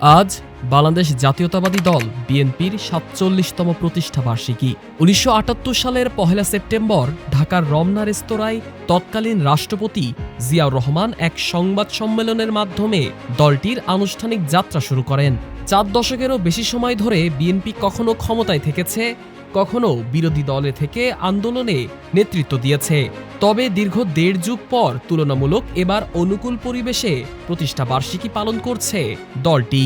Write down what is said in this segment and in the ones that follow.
আজ বাংলাদেশ জাতীয়তাবাদী দল বিএনপির সাতচল্লিশতম প্রতিষ্ঠা বার্ষিকী। উনিশশো আটাত্তর সালের পহেলা সেপ্টেম্বর ঢাকার রমনা রেস্তোরাঁয় তৎকালীন রাষ্ট্রপতি জিয়াউর রহমান এক সংবাদ সম্মেলনের মাধ্যমে দলটির আনুষ্ঠানিক যাত্রা শুরু করেন। চার দশকেরও বেশি সময় ধরে বিএনপি কখনো ক্ষমতায় থেকেছে কখনো বিরোধী দলে থেকে আন্দোলনে নেতৃত্ব দিয়েছে। তবে দীর্ঘ দেড় যুগ পর তুলনামূলক এবার অনুকূল পরিবেশে প্রতিষ্ঠা বার্ষিকী পালন করছে দলটি।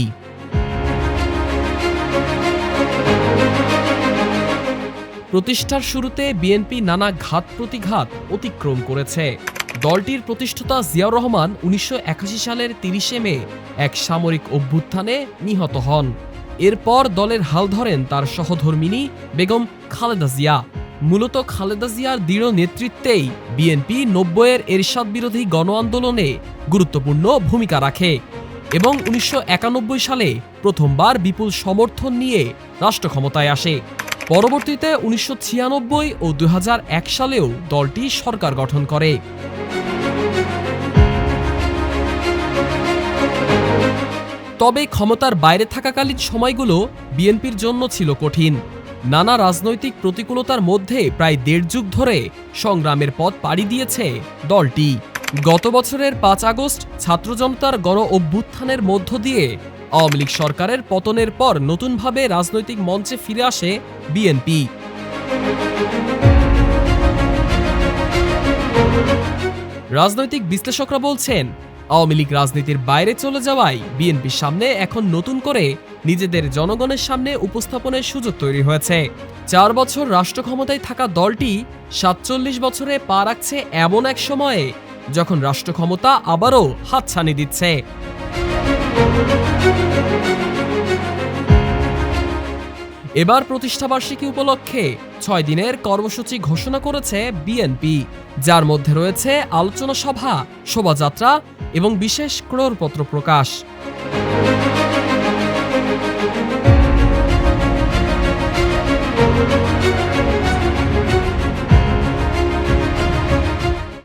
প্রতিষ্ঠার শুরুতে বিএনপি নানা ঘাত প্রতিঘাত অতিক্রম করেছে। দলটির প্রতিষ্ঠাতা জিয়াউর রহমান উনিশশো একাশি সালের তিরিশে মে এক সামরিক অভ্যুত্থানে নিহত হন। এরপর দলের হাল ধরেন তার সহধর্মিনী বেগম খালেদা জিয়া। মূলত খালেদা জিয়ার দৃঢ় নেতৃত্বেই বিএনপি নব্বইয়ের এরশাদ বিরোধী গণ আন্দোলনে গুরুত্বপূর্ণ ভূমিকা রাখে এবং উনিশশো একানব্বই সালে প্রথমবার বিপুল সমর্থন নিয়ে রাষ্ট্র ক্ষমতায় আসে। পরবর্তীতে উনিশশো ছিয়ানব্বই ও দু হাজার এক সালেও দলটি সরকার গঠন করে। তবে ক্ষমতার বাইরে থাকাকালীন সময়গুলো বিএনপির জন্য ছিল কঠিন। নানা রাজনৈতিক প্রতিকূলতার মধ্যে প্রায় দেড় যুগ ধরে সংগ্রামের পথ পাড়ি দিয়েছে দলটি। গত বছরের পাঁচ আগস্ট ছাত্র জনতার গণ অভ্যুত্থানের মধ্য দিয়ে আওয়ামী লীগ সরকারের পতনের পর নতুনভাবে রাজনৈতিক মঞ্চে ফিরে আসে বিএনপি। রাজনৈতিক বিশ্লেষকরা বলছেন আওয়ামী লীগ রাজনীতির বাইরে চলে যাওয়ায় বিএনপির সামনে এখন নতুন করে নিজেদের জনগণের সামনে উপস্থাপনের সুযোগ তৈরি হয়েছে। চার বছর রাষ্ট্র ক্ষমতায় থাকা দলটি সাতচল্লিশ বছরে পা রাখছে এমন এক সময়ে যখন রাষ্ট্র ক্ষমতা আবারও হাতছানি দিচ্ছে। এবার প্রতিষ্ঠাবার্ষিকী উপলক্ষে ছয় দিনের কর্মসূচি ঘোষণা করেছে বিএনপি, যার মধ্যে রয়েছে আলোচনা সভা, শোভাযাত্রা এবং বিশেষ ক্রোড়পত্র প্রকাশ।